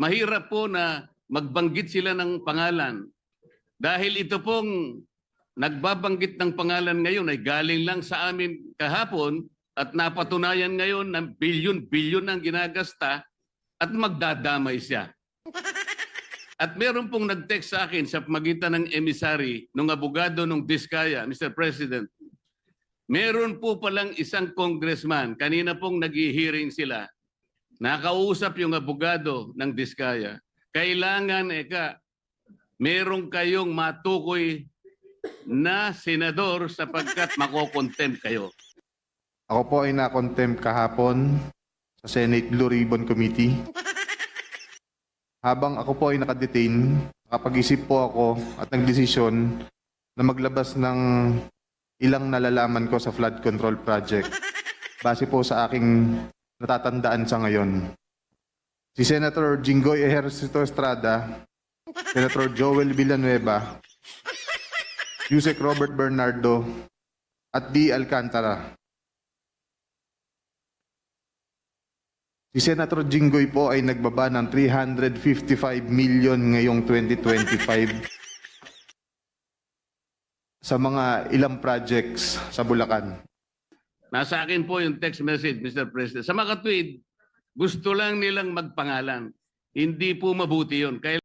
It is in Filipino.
mahirap po na magbanggit sila ng pangalan. Dahil ito pong nagbabanggit ng pangalan ngayon ay galing lang sa amin kahapon at napatunayan ngayon na bilyon-bilyon ang ginagasta at magdadamay siya. At meron pong nag-text sa akin sa magitan ng emisary ng abogado ng Diskaya, Mr. President. Meron po palang isang congressman, kanina pong nag-hearing sila, nakausap yung abogado ng Diskaya. Kailangan, eka, meron kayong matukoy na senador sapagkat makokontempt kayo. Ako po ay na-contempt kahapon sa Senate Blue Ribbon Committee. Habang ako po ay nakadetain, nakapag-isip po ako at nagdesisyon na maglabas ng ilang nalalaman ko sa flood control project base po sa aking natatandaan sa ngayon. Si Senator Jinggoy Ejercito Estrada, Senator Joel Villanueva, Yusek Robert Bernardo, at D. Alcantara. Si Senator Jinggoy po ay nagbaba ng 355 million ngayong 2025 sa mga ilang projects sa Bulacan. Nasa akin po yung text message, Mr. President. Sa mga tweet, gusto lang nilang magpangalan. Hindi po mabuti yun. Kaya